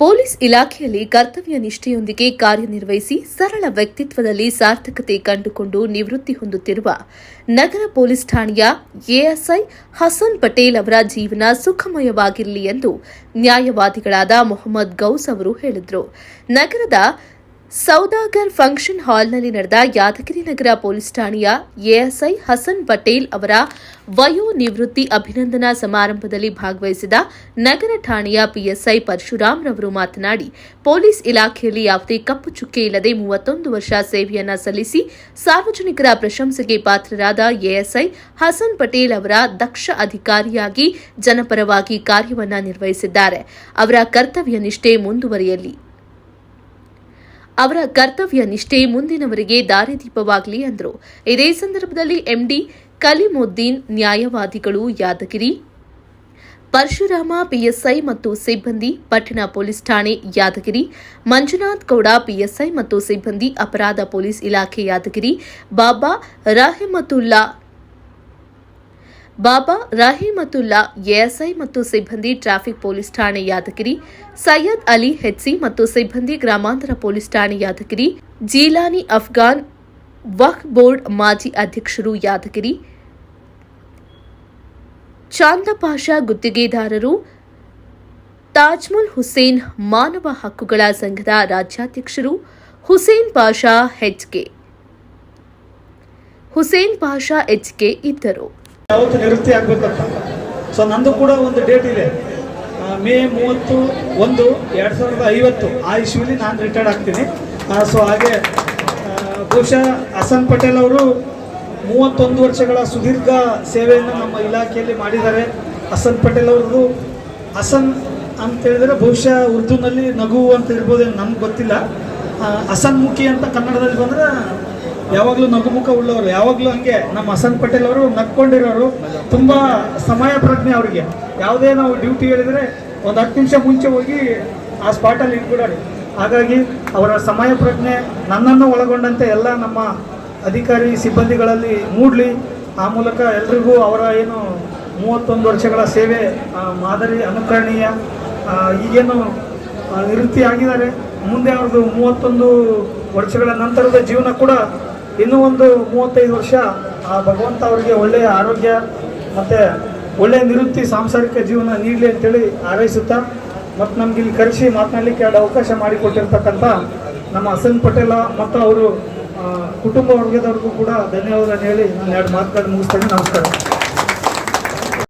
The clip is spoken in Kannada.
ಪೊಲೀಸ್ ಇಲಾಖೆಯಲ್ಲಿ ಕರ್ತವ್ಯ ನಿಷ್ಠೆಯೊಂದಿಗೆ ಕಾರ್ಯನಿರ್ವಹಿಸಿ ಸರಳ ವ್ಯಕ್ತಿತ್ವದಲ್ಲಿ ಸಾರ್ಥಕತೆ ಕಂಡುಕೊಂಡು ನಿವೃತ್ತಿ ಹೊಂದುತ್ತಿರುವ ನಗರ ಪೊಲೀಸ್ ಠಾಣೆಯ ಎಎಸ್ಐ ಹಸನ್ ಪಟೇಲ್ ಅವರ ಜೀವನ ಸುಖಮಯವಾಗಿರಲಿ ಎಂದು ನ್ಯಾಯವಾದಿಗಳಾದ ಮೊಹಮ್ಮದ್ ಗೌಸ್ ಅವರು ಹೇಳಿದರು. ನಗರದ ಸೌದಾಗರ್ ಫಂಕ್ಷನ್ ಹಾಲ್ನಲ್ಲಿ ನಡೆದ ಯಾದಗಿರಿ ನಗರ ಪೊಲೀಸ್ ಠಾಣೆಯ ಎಎಸ್ಐ ಹಸನ್ ಪಟೇಲ್ ಅವರ ವಯೋ ನಿವೃತ್ತಿ ಅಭಿನಂದನಾ ಸಮಾರಂಭದಲ್ಲಿ ಭಾಗವಹಿಸಿದ ನಗರ ಠಾಣೆಯ ಪಿಎಸ್ಐ ಪರಶುರಾಮ್ ರವರು ಮಾತನಾಡಿ, ಪೊಲೀಸ್ ಇಲಾಖೆಯಲ್ಲಿ ಯಾವುದೇ ಕಪ್ಪು ಚುಕ್ಕೆ ಇಲ್ಲದೆ ಮೂವತ್ತೊಂದು ವರ್ಷ ಸೇವೆಯನ್ನ ಸಲ್ಲಿಸಿ ಸಾರ್ವಜನಿಕರ ಪ್ರಶಂಸೆಗೆ ಪಾತ್ರರಾದ ಎಎಸ್ಐ ಹಸನ್ ಪಟೇಲ್ ಅವರ ದಕ್ಷ ಅಧಿಕಾರಿಯಾಗಿ ಜನಪರವಾಗಿ ಕಾರ್ಯವನ್ನು ನಿರ್ವಹಿಸಿದ್ದಾರೆ. ಅವರ ಕರ್ತವ್ಯ ನಿಷ್ಠೆ ಮುಂದುವರಿಯಲಿ. ಅವರ ಕರ್ತವ್ಯ ನಿಷ್ಠೆ ಮುಂದಿನವರಿಗೆ ದಾರಿದೀಪವಾಗಲಿ ಎಂದರು ಇದೇ ಸಂದರ್ಭದಲ್ಲಿ ಎಂಡಿ ಕಲಿಮುದ್ದೀನ್ ನ್ಯಾಯವಾದಿಗಳು ಯಾದಗಿರಿ, ಪರಶುರಾಮ ಪಿಎಸ್ಐ ಮತ್ತು ಸಿಬ್ಬಂದಿ, ಪಟ್ಟಣ ಪೊಲೀಸ್ ಠಾಣೆ ಯಾದಗಿರಿ, ಮಂಜುನಾಥ್ ಗೌಡ ಪಿಎಸ್ಐ ಮತ್ತು ಸಿಬ್ಬಂದಿ, ಅಪರಾಧ ಪೊಲೀಸ್ ಇಲಾಖೆ ಯಾದಗಿರಿ, ಬಾಬಾ ರಾಹಿಮತುಲ್ಲಾ ಬಾಬಾ ರಹೀಮತುಲ್ಲಾ, ಎಎಸ್ಐ ಮತ್ತು ಸಿಬ್ಬಂದಿ ಟ್ರಾಫಿಕ್ ಪೊಲೀಸ್ ಠಾಣೆ ಯಾದಗಿರಿ, ಸೈಯದ್ ಅಲಿ ಹೆಚ್ಸಿ ಮತ್ತು ಸಿಬ್ಬಂದಿ ಗ್ರಾಮಾಂತರ ಪೊಲೀಸ್ ಠಾಣೆ ಯಾದಗಿರಿ, ಜೀಲಾನಿ ಅಫ್ಘಾನ್ ವಕ್ ಬೋರ್ಡ್ ಮಾಜಿ ಅಧ್ಯಕ್ಷರು ಯಾದಗಿರಿ, ಚಾಂದಪಾಷಾ ಗುತ್ತಿಗೆದಾರರು, ತಾಜ್ಮುಲ್ ಹುಸೇನ್ ಮಾನವ ಹಕ್ಕುಗಳ ಸಂಘದ ರಾಜ್ಯಾಧ್ಯಕ್ಷರು, ಹುಸೇನ್ ಪಾಷಾ ಹೆಚ್ಕೆ ಹುಸೇನ್ ಪಾಷಾ ಎಚ್ಕೆ ಇದ್ದರು. ಯಾವತ್ತು ನಿವೃತ್ತಿ ಆಗ್ಬೇಕಂತ ಸೊ ನಂದು ಕೂಡ ಒಂದು ಡೇಟ್ ಇದೆ. ಮೇ ಮೂವತ್ತು ಒಂದು ಎರಡು ಸಾವಿರದ ಐವತ್ತು. ಆ ಇಶ್ಯೂಲಿ ನಾನು ರಿಟೈರ್ಡ್ ಆಗ್ತೀನಿ. ಸೊ ಹಾಗೆ ಬಹುಶಃ ಹಸನ್ ಪಟೇಲ್ ಅವರು ಮೂವತ್ತೊಂದು ವರ್ಷಗಳ ಸುದೀರ್ಘ ಸೇವೆಯನ್ನು ನಮ್ಮ ಇಲಾಖೆಯಲ್ಲಿ ಮಾಡಿದ್ದಾರೆ. ಹಸನ್ ಪಟೇಲ್ ಅವ್ರದ್ದು ಹಸನ್ ಅಂತ ಹೇಳಿದ್ರೆ ಬಹುಶಃ ಉರ್ದುನಲ್ಲಿ ನಗು ಅಂತ ಇರ್ಬೋದೇನು ನಮ್ಗೆ ಗೊತ್ತಿಲ್ಲ. ಆ, ಹಸನ್ ಮುಖಿ ಅಂತ ಕನ್ನಡದಲ್ಲಿ ಬಂದ್ರೆ ಯಾವಾಗಲೂ ನಗುಮುಖ ಉಳ್ಳವರು ಯಾವಾಗಲೂ ಹಂಗೆ ನಮ್ಮ ಹಸನ್ ಪಟೇಲ್ ಅವರು ನಕ್ಕೊಂಡಿರೋರು ತುಂಬ ಸಮಯ ಪ್ರಜ್ಞೆ ಅವರಿಗೆ. ಯಾವುದೇ ನಾವು ಡ್ಯೂಟಿ ಹೇಳಿದರೆ ಒಂದು ಹತ್ತು ನಿಮಿಷ ಮುಂಚೆ ಹೋಗಿ ಆ ಸ್ಪಾಟಲ್ಲಿ ಇಟ್ಬಿಡೋರು ಹಾಗಾಗಿ ಅವರ ಸಮಯ ಪ್ರಜ್ಞೆ ನನ್ನನ್ನು ಒಳಗೊಂಡಂತೆ ಎಲ್ಲ ನಮ್ಮ ಅಧಿಕಾರಿ ಸಿಬ್ಬಂದಿಗಳಲ್ಲಿ ಮೂಡಲಿ. ಆ ಮೂಲಕ ಎಲ್ರಿಗೂ ಅವರ ಏನು ಮೂವತ್ತೊಂದು ವರ್ಷಗಳ ಸೇವೆ ಮಾದರಿ ಅನುಕರಣೀಯ ಈಗೇನು ನಿವೃತ್ತಿ ಆಗಿದ್ದಾರೆ ಮುಂದೆ ಅವ್ರದ್ದು ಮೂವತ್ತೊಂದು ವರ್ಷಗಳ ನಂತರದ ಜೀವನ ಕೂಡ ಇನ್ನೂ ಒಂದು ಮೂವತ್ತೈದು ವರ್ಷ ಆ ಭಗವಂತ ಅವರಿಗೆ ಒಳ್ಳೆಯ ಆರೋಗ್ಯ ಮತ್ತು ಒಳ್ಳೆಯ ನಿವೃತ್ತಿ ಸಾಂಸಾರಿಕ ಜೀವನ ನೀಡಲಿ ಅಂತೇಳಿ ಹಾರೈಸುತ್ತಾ ಮತ್ತು ನಮ್ಗೆ ಇಲ್ಲಿ ಕರೆಸಿ ಮಾತನಾಡಲಿಕ್ಕೆ ಎರಡು ಅವಕಾಶ ಮಾಡಿಕೊಟ್ಟಿರ್ತಕ್ಕಂಥ ನಮ್ಮ ಹಸನ್ ಪಟೇಲ ಮತ್ತು ಅವರು ಕುಟುಂಬ ವರ್ಗದವ್ರಿಗೂ ಕೂಡ ಧನ್ಯವಾದ ಹೇಳಿ ನಾನು ಎರಡು ಮಾತುಗಳನ್ನು ಮುಗಿಸ್ತೇನೆ. ನಮಸ್ಕಾರ.